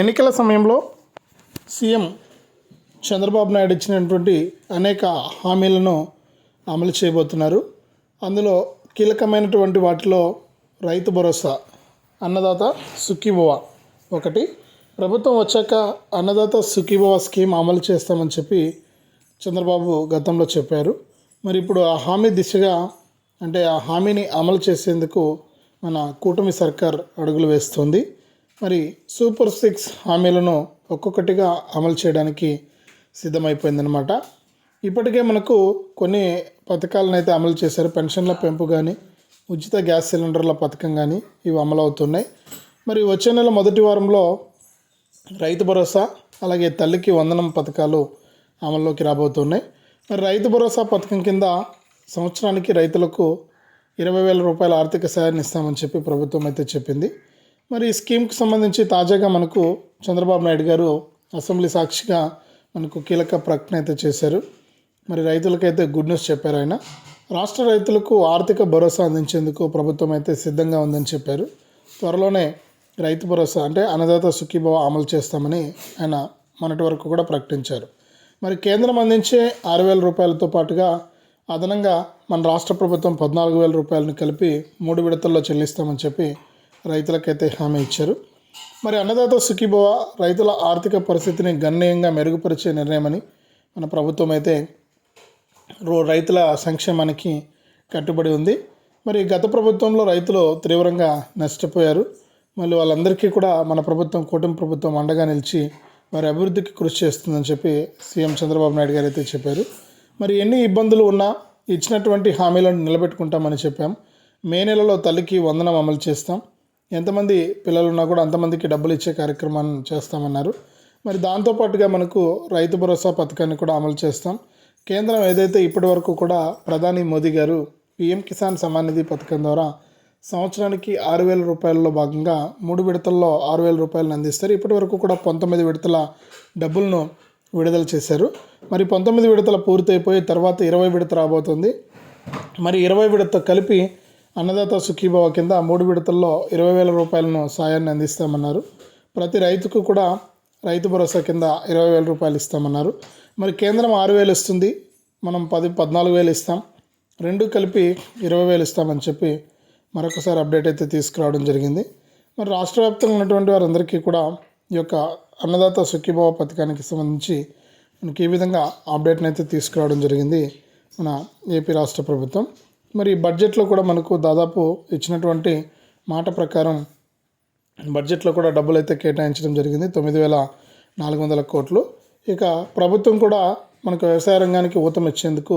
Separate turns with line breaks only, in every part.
ఎన్నికల సమయంలో సీఎం చంద్రబాబు నాయుడు ఇచ్చినటువంటి అనేక హామీలను అమలు చేయబోతున్నారు. అందులో కీలకమైనటువంటి వాటిలో రైతు భరోసా అన్నదాత సుఖీభవ ఒకటి. ప్రభుత్వం వచ్చాక అన్నదాత సుఖీభవ స్కీమ్ అమలు చేస్తామని చెప్పి చంద్రబాబు గతంలో చెప్పారు. మరి ఇప్పుడు ఆ హామీ దిశగా అంటే ఆ హామీని అమలు చేసేందుకు మన కూటమి సర్కార్ అడుగులు వేస్తుంది. మరి సూపర్ సిక్స్ హామీలను ఒక్కొక్కటిగా అమలు చేయడానికి సిద్ధమైపోయిందనమాట ఇప్పటికే మనకు కొన్ని పథకాలను అయితే అమలు చేశారు. పెన్షన్ల పెంపు కానీ ఉచిత గ్యాస్ సిలిండర్ల పథకం కానీ ఇవి అమలు అవుతున్నాయి మరి వచ్చే నెల మొదటి వారంలో రైతు భరోసా అలాగే తల్లికి వందనం పథకాలు అమల్లోకి రాబోతున్నాయి. మరి రైతు భరోసా పథకం కింద సంవత్సరానికి రైతులకు ఇరవై వేల రూపాయల ఆర్థిక సాయాన్ని ఇస్తామని చెప్పి ప్రభుత్వం అయితే చెప్పింది. మరి ఈ స్కీమ్కి సంబంధించి తాజాగా మనకు చంద్రబాబు నాయుడు గారు అసెంబ్లీ సాక్షిగా మనకు కీలక ప్రకటన అయితే చేశారు. మరి రైతులకైతే గుడ్ న్యూస్ చెప్పారు ఆయన. రాష్ట్ర రైతులకు ఆర్థిక భరోసా అందించేందుకు ప్రభుత్వం అయితే సిద్ధంగా ఉందని చెప్పారు. త్వరలోనే రైతు భరోసా అంటే అన్నదాత సుఖీభావ అమలు చేస్తామని ఆయన మొన్నటి వరకు కూడా ప్రకటించారు. మరి కేంద్రం అందించే ఆరు వేల రూపాయలతో పాటుగా అదనంగా మన రాష్ట్ర ప్రభుత్వం పద్నాలుగు వేల రూపాయలను కలిపి మూడు విడతల్లో చెల్లిస్తామని చెప్పి రైతులకైతే హామీ ఇచ్చారు. మరి అన్నదాత సుఖీభవ రైతుల ఆర్థిక పరిస్థితిని గణనీయంగా మెరుగుపరిచే నిర్ణయమని మన ప్రభుత్వం అయితే రో- రైతుల సంక్షేమానికి కట్టుబడి ఉంది. మరి గత ప్రభుత్వంలో రైతులు తీవ్రంగా నష్టపోయారు. మళ్ళీ వాళ్ళందరికీ కూడా మన ప్రభుత్వం కూటమి ప్రభుత్వం అండగా నిలిచి వారి అభివృద్ధికి కృషి చేస్తుందని చెప్పి సీఎం చంద్రబాబు నాయుడు గారు అయితే చెప్పారు. మరి ఎన్ని ఇబ్బందులు ఉన్నా ఇచ్చినటువంటి హామీలను నిలబెట్టుకుంటామని చెప్పాం. మే నెలలో తల్లికి వందనం అమలు చేస్తాం. ఎంతమంది పిల్లలు ఉన్నా కూడా అంతమందికి డబ్బులు ఇచ్చే కార్యక్రమాన్ని చేస్తామన్నారు. మరి దాంతోపాటుగా మనకు రైతు భరోసా పథకాన్ని కూడా అమలు చేస్తాం. కేంద్రం ఏదైతే ఇప్పటి వరకు కూడా ప్రధాని మోదీ గారు పిఎం కిసాన్ సమ్మాన్ నిధి పథకం ద్వారా సంవత్సరానికి ఆరు వేల రూపాయలలో భాగంగా మూడు విడతల్లో ఆరు వేల రూపాయలను అందిస్తారు. ఇప్పటి వరకు కూడా పంతొమ్మిది విడతల డబ్బులను విడుదల చేశారు. మరి పంతొమ్మిది విడతల పూర్తయిపోయి తర్వాత ఇరవై విడత రాబోతుంది. మరి ఇరవై విడత కలిపి అన్నదాత సుఖీభావ కింద మూడు విడతల్లో ఇరవై వేల రూపాయలను సాయాన్ని అందిస్తామన్నారు. ప్రతి రైతుకు కూడా రైతు భరోసా కింద ఇరవై వేల రూపాయలు ఇస్తామన్నారు. మరి కేంద్రం ఆరు వేలు ఇస్తుంది. మనం పది పద్నాలుగు వేలు ఇస్తాం. రెండు కలిపి ఇరవై వేలు ఇస్తామని చెప్పి మరొకసారి అప్డేట్ అయితే తీసుకురావడం జరిగింది. మరి రాష్ట్ర వ్యాప్తంగా ఉన్నటువంటి వారందరికీ కూడా ఈ యొక్క అన్నదాత సుఖీభావ పథకానికి సంబంధించి మనకి ఈ విధంగా అప్డేట్ని అయితే తీసుకురావడం జరిగింది మన ఏపీ రాష్ట్ర ప్రభుత్వం. మరి బడ్జెట్లో కూడా మనకు దాదాపు ఇచ్చినటువంటి మాట ప్రకారం బడ్జెట్లో కూడా డబ్బులు అయితే కేటాయించడం జరిగింది. తొమ్మిది వేల నాలుగు వందల కోట్లు. ఇక ప్రభుత్వం కూడా మనకు వ్యవసాయ రంగానికి ఊతం ఇచ్చేందుకు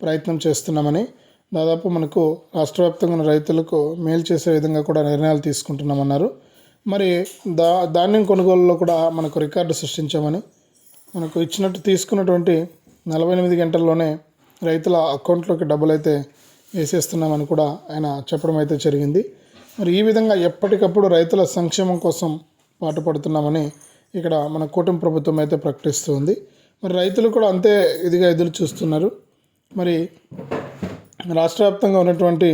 ప్రయత్నం చేస్తున్నామని దాదాపు మనకు రాష్ట్ర వ్యాప్తంగా ఉన్న రైతులకు మేలు చేసే విధంగా కూడా నిర్ణయాలు తీసుకుంటున్నామన్నారు. మరి దా ధాన్యం కొనుగోలులో కూడా మనకు రికార్డు సృష్టించామని మనకు ఇచ్చినట్టు తీసుకున్నటువంటి నలభై ఎనిమిది గంటల్లోనే రైతుల అకౌంట్లోకి డబ్బులు అయితే వేసేస్తున్నామని కూడా ఆయన చెప్పడం అయితే జరిగింది. మరి ఈ విధంగా ఎప్పటికప్పుడు రైతుల సంక్షేమం కోసం పాటుపడుతున్నామని ఇక్కడ మన కూటమి ప్రభుత్వం అయితే ప్రకటిస్తుంది. మరి రైతులు కూడా అంతే ఇదిగా ఎదురు చూస్తున్నారు. మరి రాష్ట్ర వ్యాప్తంగా ఉన్నటువంటి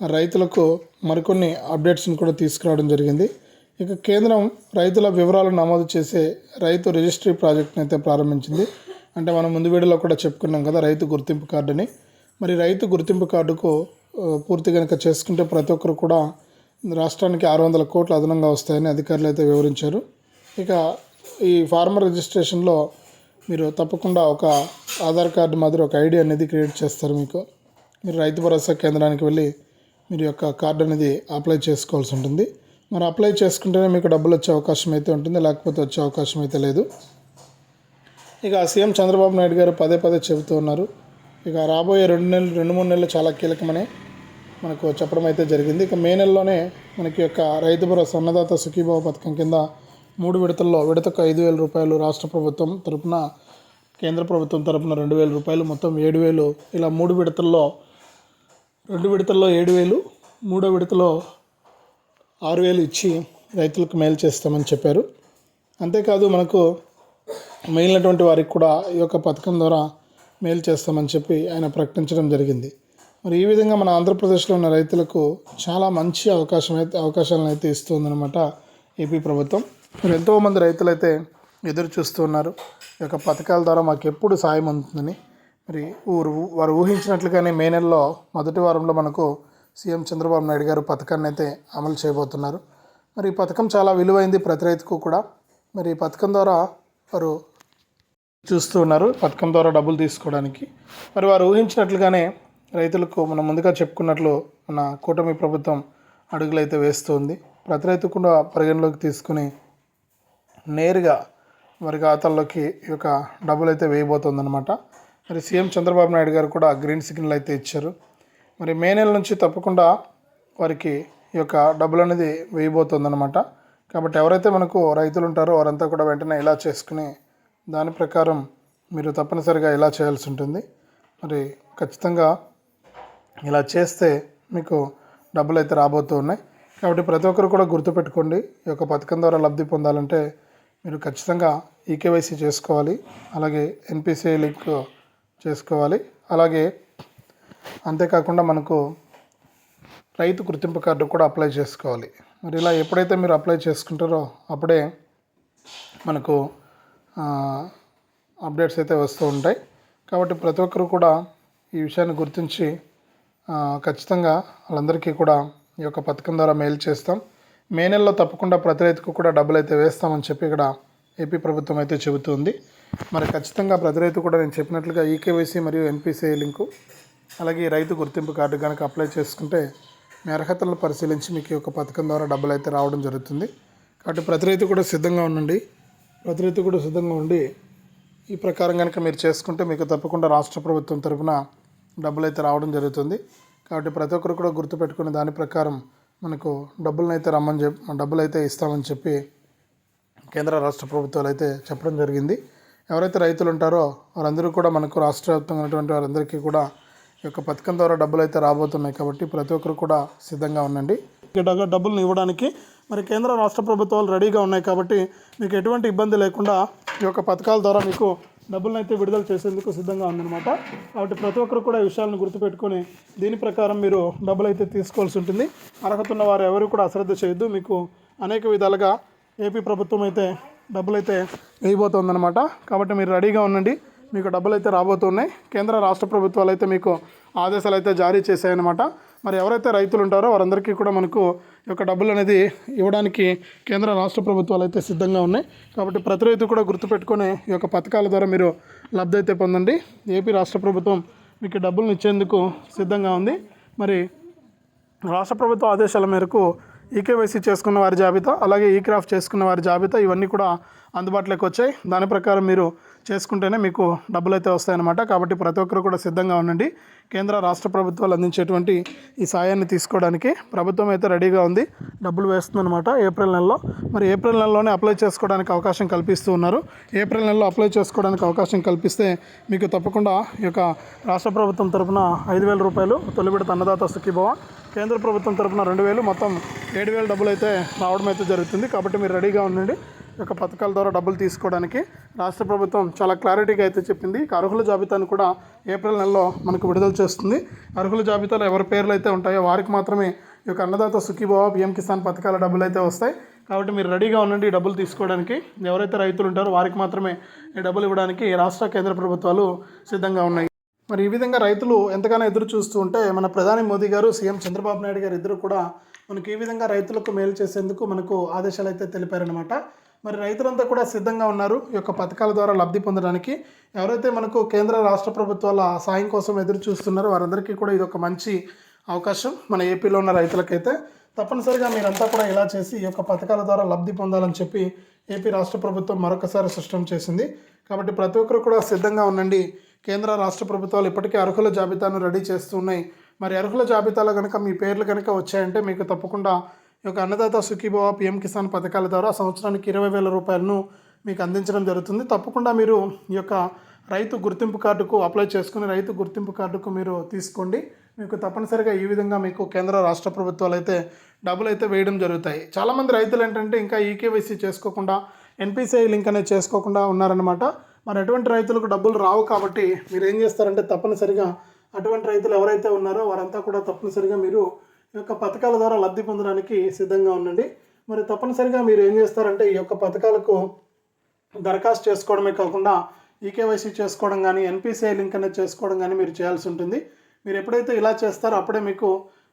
రైతులకు మరికొన్ని అప్డేట్స్ని కూడా తీసుకురావడం జరిగింది. ఇక కేంద్రం రైతుల వివరాలు నమోదు చేసే రైతు రిజిస్ట్రీ ప్రాజెక్ట్ని అయితే ప్రారంభించింది. అంటే మనం ముందు వీడియోలో కూడా చెప్పుకున్నాం కదా రైతు గుర్తింపు కార్డుని. మరి రైతు గుర్తింపు కార్డుకు పూర్తి కనుక చేసుకుంటే ప్రతి ఒక్కరు కూడా రాష్ట్రానికి ఆరు వందల కోట్లు అదనంగా వస్తాయని అధికారులు అయితే వివరించారు. ఇక ఈ ఫార్మర్ రిజిస్ట్రేషన్లో మీరు తప్పకుండా ఒక ఆధార్ కార్డు మాదిరి ఒక ఐడి అనేది క్రియేట్ చేస్తారు మీకు. మీరు రైతు భరోసా కేంద్రానికి వెళ్ళి మీరు యొక్క కార్డు అనేది అప్లై చేసుకోవాల్సి ఉంటుంది. మరి అప్లై చేసుకుంటేనే మీకు డబ్బులు వచ్చే అవకాశం అయితే ఉంటుంది లేకపోతే వచ్చే అవకాశం అయితే లేదు. ఇక సీఎం చంద్రబాబు నాయుడు గారు పదే పదే చెబుతూ ఉన్నారు. ఇక రాబోయే రెండు నెలలు రెండు మూడు నెలలు చాలా కీలకమని మనకు చెప్పడం అయితే జరిగింది. ఇక మే నెలలోనే మనకి యొక్క రైతు భరోసా అన్నదాత సుఖీభావ పథకం కింద మూడు విడతల్లో విడతకు ఐదు వేల రూపాయలు రాష్ట్ర ప్రభుత్వం తరపున కేంద్ర ప్రభుత్వం తరపున రెండు వేల రూపాయలు మొత్తం ఏడు వేలు. ఇలా మూడు విడతల్లో రెండు విడతల్లో ఏడు వేలు మూడో విడతలో ఆరు వేలు ఇచ్చి రైతులకు మేలు చేస్తామని చెప్పారు. అంతేకాదు మనకు మిగిలినటువంటి వారికి కూడా ఈ యొక్క పథకం ద్వారా మేలు చేస్తామని చెప్పి ఆయన ప్రకటించడం జరిగింది. మరి ఈ విధంగా మన ఆంధ్రప్రదేశ్లో ఉన్న రైతులకు చాలా మంచి అవకాశం అయితే అవకాశాలను అయితే ఇస్తుందన్నమాట ఏపీ ప్రభుత్వం. మరి ఎంతోమంది రైతులైతే ఎదురు చూస్తూ ఉన్నారు. ఈ యొక్క పథకాల ద్వారా మాకు ఎప్పుడు సాయం అందుతుందని. మరి ఊరు వారు ఊహించినట్లుగానే మే నెలలో మొదటి వారంలో మనకు సీఎం చంద్రబాబు నాయుడు గారు పథకాన్ని అయితే అమలు చేయబోతున్నారు. మరి ఈ పథకం చాలా విలువైంది ప్రతి రైతుకు కూడా. మరి ఈ పథకం ద్వారా వారు చూస్తూ ఉన్నారు. పథకం ద్వారా డబ్బులు తీసుకోవడానికి. మరి వారు ఊహించినట్లుగానే రైతులకు మనం ముందుగా చెప్పుకున్నట్లు మన కూటమి ప్రభుత్వం అడుగులైతే వేస్తుంది. ప్రతి రైతు కూడా పరిగణలోకి తీసుకుని నేరుగా మరి ఖాతాల్లోకి ఈ యొక్క డబ్బులు అయితే వేయబోతుందన్నమాట. మరి సీఎం చంద్రబాబు నాయుడు గారు కూడా గ్రీన్ సిగ్నల్ అయితే ఇచ్చారు. మరి మే నెల నుంచి తప్పకుండా వారికి ఈ యొక్క డబ్బులు అనేది వేయబోతుందన్నమాట. కాబట్టి ఎవరైతే మనకు రైతులు ఉంటారో వారంతా కూడా వెంటనే ఇలా చేసుకుని దాని ప్రకారం మీరు తప్పనిసరిగా ఇలా చేయాల్సి ఉంటుంది. మరి ఖచ్చితంగా ఇలా చేస్తే మీకు డబ్బులు అయితే రాబోతూ ఉన్నాయి. కాబట్టి ప్రతి ఒక్కరు కూడా గుర్తుపెట్టుకోండి ఈ యొక్క పథకం ద్వారా లబ్ధి పొందాలంటే మీరు ఖచ్చితంగా ఈకేవైసీ చేసుకోవాలి అలాగే ఎన్పిసిఐ లింక్ చేసుకోవాలి అలాగే అంతేకాకుండా మనకు రైతు గుర్తింపు కార్డు కూడా అప్లై చేసుకోవాలి. మరి ఇలా ఎప్పుడైతే మీరు అప్లై చేసుకుంటారో అప్పుడే మనకు అప్డేట్స్ అయితే వస్తూ ఉంటాయి. కాబట్టి ప్రతి ఒక్కరు కూడా ఈ విషయాన్ని గుర్తించి ఖచ్చితంగా వాళ్ళందరికీ కూడా ఈ యొక్క పథకం ద్వారా మెయిల్ చేస్తాం. మే నెలలో తప్పకుండా ప్రతి రైతుకు కూడా డబ్బులు అయితే వేస్తామని చెప్పి ఇక్కడ ఏపీ ప్రభుత్వం అయితే చెబుతుంది. మరి ఖచ్చితంగా ప్రతి రైతు కూడా నేను చెప్పినట్లుగా ఈకేవైసీ మరియు ఎన్పిసిఐ లింకు అలాగే రైతు గుర్తింపు కార్డు కనుక అప్లై చేసుకుంటే మీ అర్హతలను పరిశీలించి మీకు ఈ యొక్క పథకం ద్వారా డబ్బులు అయితే రావడం జరుగుతుంది. కాబట్టి ప్రతి రైతు కూడా సిద్ధంగా ఉండండి. ప్రతినిధి కూడా సిద్ధంగా ఉండి ఈ ప్రకారం కనుక మీరు చేసుకుంటే మీకు తప్పకుండా రాష్ట్ర ప్రభుత్వం తరఫున డబ్బులు అయితే రావడం జరుగుతుంది. కాబట్టి ప్రతి ఒక్కరు కూడా గుర్తుపెట్టుకుని దాని ప్రకారం మనకు డబ్బులను అయితే రమ్మని చెప్పి డబ్బులు అయితే ఇస్తామని చెప్పి కేంద్ర రాష్ట్ర ప్రభుత్వాలు అయితే చెప్పడం జరిగింది. ఎవరైతే రైతులు ఉంటారో వారందరూ కూడా మనకు రాష్ట్ర వ్యాప్తంగా ఉన్నటువంటి వారందరికీ కూడా ఈ యొక్క పథకం ద్వారా డబ్బులు అయితే రాబోతున్నాయి. కాబట్టి ప్రతి ఒక్కరు కూడా సిద్ధంగా ఉండండి. డబ్బులను ఇవ్వడానికి మరి కేంద్ర రాష్ట్ర ప్రభుత్వాలు రెడీగా ఉన్నాయి కాబట్టి మీకు ఎటువంటి ఇబ్బంది లేకుండా ఈ యొక్క పథకాల ద్వారా మీకు డబ్బులను అయితే విడుదల చేసేందుకు సిద్ధంగా ఉందన్నమాట. కాబట్టి ప్రతి ఒక్కరు కూడా ఈ విషయాలను గుర్తుపెట్టుకొని దీని ప్రకారం మీరు డబ్బులు అయితే తీసుకోవాల్సి ఉంటుంది. అర్హత ఉన్న వారు ఎవరు కూడా అశ్రద్ధ చేయొద్దు. మీకు అనేక విధాలుగా ఏపీ ప్రభుత్వం అయితే డబ్బులు అయితే వేయబోతుందన్నమాట. కాబట్టి మీరు రెడీగా ఉండండి. మీకు డబ్బులు అయితే రాబోతున్నాయి. కేంద్ర రాష్ట్ర ప్రభుత్వాలు అయితే మీకు ఆదేశాలు అయితే జారీ చేశాయన్నమాట. మరి ఎవరైతే రైతులు ఉంటారో వారందరికీ కూడా మనకు ఈ యొక్క డబ్బులు అనేది ఇవ్వడానికి కేంద్ర రాష్ట్ర ప్రభుత్వాలు అయితే సిద్ధంగా ఉన్నాయి. కాబట్టి ప్రతి రైతు కూడా గుర్తుపెట్టుకొని ఈ యొక్క పథకాల ద్వారా మీరు లబ్ధి అయితే పొందండి. ఏపీ రాష్ట్ర ప్రభుత్వం మీకు డబ్బులను ఇచ్చేందుకు సిద్ధంగా ఉంది. మరి రాష్ట్ర ప్రభుత్వ ఆదేశాల మేరకు ఈకేవైసీ చేసుకున్న వారి జాబితా అలాగే ఈ క్రాఫ్ట్ చేసుకున్న వారి జాబితా ఇవన్నీ కూడా అందుబాటులోకి వచ్చాయి. దాని ప్రకారం మీరు చేసుకుంటేనే మీకు డబ్బులు అయితే వస్తాయన్నమాట. కాబట్టి ప్రతి ఒక్కరు కూడా సిద్ధంగా ఉండండి. కేంద్ర రాష్ట్ర ప్రభుత్వాలు అందించేటువంటి ఈ సాయాన్ని తీసుకోవడానికి ప్రభుత్వం అయితే రెడీగా ఉంది. డబ్బులు వేస్తుందన్నమాట ఏప్రిల్ నెలలో. మరి ఏప్రిల్ నెలలోనే అప్లై చేసుకోవడానికి అవకాశం కల్పిస్తూ ఉన్నారు. ఏప్రిల్ నెలలో అప్లై చేసుకోవడానికి అవకాశం కల్పిస్తే మీకు తప్పకుండా ఈ యొక్క రాష్ట్ర ప్రభుత్వం తరపున ఐదు వేల రూపాయలు తొలి విడత అన్నదాత సుఖీభవ కేంద్ర ప్రభుత్వం తరపున రెండు వేలు మొత్తం ఏడు వేల డబ్బులు అయితే రావడం అయితే జరుగుతుంది. కాబట్టి మీరు రెడీగా ఉండండి. యొక్క పథకాల ద్వారా డబ్బులు తీసుకోవడానికి రాష్ట్ర ప్రభుత్వం చాలా క్లారిటీగా అయితే చెప్పింది. అర్హుల జాబితాను కూడా ఏప్రిల్ నెలలో మనకు విడుదల చేస్తుంది. అర్హుల జాబితాలో ఎవరి పేర్లు అయితే ఉంటాయో వారికి మాత్రమే ఈ యొక్క అన్నదాత సుఖీభావ పిఎం కిసాన్ పథకాల డబ్బులు అయితే వస్తాయి. కాబట్టి మీరు రెడీగా ఉండండి డబ్బులు తీసుకోవడానికి. ఎవరైతే రైతులు ఉంటారో వారికి మాత్రమే ఈ డబ్బులు ఇవ్వడానికి రాష్ట్ర కేంద్ర ప్రభుత్వాలు సిద్ధంగా ఉన్నాయి. మరి ఈ విధంగా రైతులు ఎంతగానో ఎదురు చూస్తూ ఉంటే మన ప్రధాని మోదీ గారు సీఎం చంద్రబాబు నాయుడు గారు ఇద్దరు కూడా మనకి ఈ విధంగా రైతులకు మేలు చేసేందుకు మనకు ఆదేశాలు అయితే తెలిపారనమాట మరి రైతులంతా కూడా సిద్ధంగా ఉన్నారు ఈ యొక్క పథకాల ద్వారా లబ్ధి పొందడానికి. ఎవరైతే మనకు కేంద్ర రాష్ట్ర ప్రభుత్వాల సాయం కోసం ఎదురు చూస్తున్నారో వారందరికీ కూడా ఇది ఒక మంచి అవకాశం మన ఏపీలో ఉన్న రైతులకైతే. తప్పనిసరిగా మీరంతా కూడా ఇలా చేసి ఈ యొక్క పథకాల ద్వారా లబ్ధి పొందాలని చెప్పి ఏపీ రాష్ట్ర ప్రభుత్వం మరొకసారి స్పష్టం చేసింది. కాబట్టి ప్రతి ఒక్కరు కూడా సిద్ధంగా ఉండండి. కేంద్ర రాష్ట్ర ప్రభుత్వాలు ఇప్పటికే అర్హుల జాబితాను రెడీ చేస్తున్నాయి మరి అర్హుల జాబితాలో కనుక మీ పేర్లు కనుక వచ్చాయంటే మీకు తప్పకుండా యొక్క అన్నదాత సుఖీభవ పిఎం కిసాన్ పథకాల ద్వారా సంవత్సరానికి ఇరవై వేల రూపాయలను మీకు అందించడం జరుగుతుంది. తప్పకుండా మీరు ఈ యొక్క రైతు గుర్తింపు కార్డుకు అప్లై చేసుకుని రైతు గుర్తింపు కార్డుకు మీరు తీసుకోండి. మీకు తప్పనిసరిగా ఈ విధంగా మీకు కేంద్ర రాష్ట్ర ప్రభుత్వాలు అయితే డబ్బులు అయితే వేయడం జరుగుతాయి. చాలామంది రైతులు ఏంటంటే ఇంకా ఈకేవైసీ చేసుకోకుండా ఎన్పిసిఐ లింక్ అనేది చేసుకోకుండా ఉన్నారనమాట మరి అటువంటి రైతులకు డబ్బులు రావు కాబట్టి మీరు ఏం చేస్తారంటే తప్పనిసరిగా అటువంటి రైతులు ఎవరైతే ఉన్నారో వారంతా కూడా తప్పనిసరిగా మీరు యొక్క పథకాల ద్వారా లబ్ధి పొందడానికి సిద్ధంగా ఉండండి. మరి తప్పనిసరిగా మీరు ఏం చేస్తారంటే ఈ యొక్క పథకాలకు దరఖాస్తు చేసుకోవడమే కాకుండా ఈకేవైసీ చేసుకోవడం కానీ ఎన్పిసిఐ లింక్ అనేది చేసుకోవడం కానీ మీరు చేయాల్సి ఉంటుంది. మీరు ఎప్పుడైతే ఇలా చేస్తారో అప్పుడే మీకు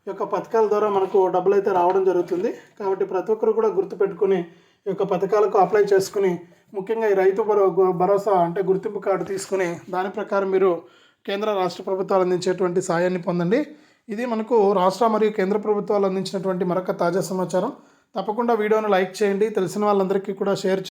ఈ యొక్క పథకాల ద్వారా మనకు డబ్బులు అయితే రావడం జరుగుతుంది. కాబట్టి ప్రతి ఒక్కరు కూడా గుర్తుపెట్టుకుని ఈ యొక్క పథకాలకు అప్లై చేసుకుని ముఖ్యంగా ఈ రైతు భరో భరోసా అంటే గుర్తింపు కార్డు తీసుకుని దాని ప్రకారం మీరు కేంద్ర రాష్ట్ర ప్రభుత్వాలు అందించేటువంటి సాయాన్ని పొందండి. ఇది మనకు రాష్ట్ర మరియు కేంద్ర ప్రభుత్వాలు అందించినటువంటి మరొక తాజా సమాచారం. తప్పకుండా వీడియోను లైక్ చేయండి. తెలిసిన వాళ్ళందరికీ కూడా షేర్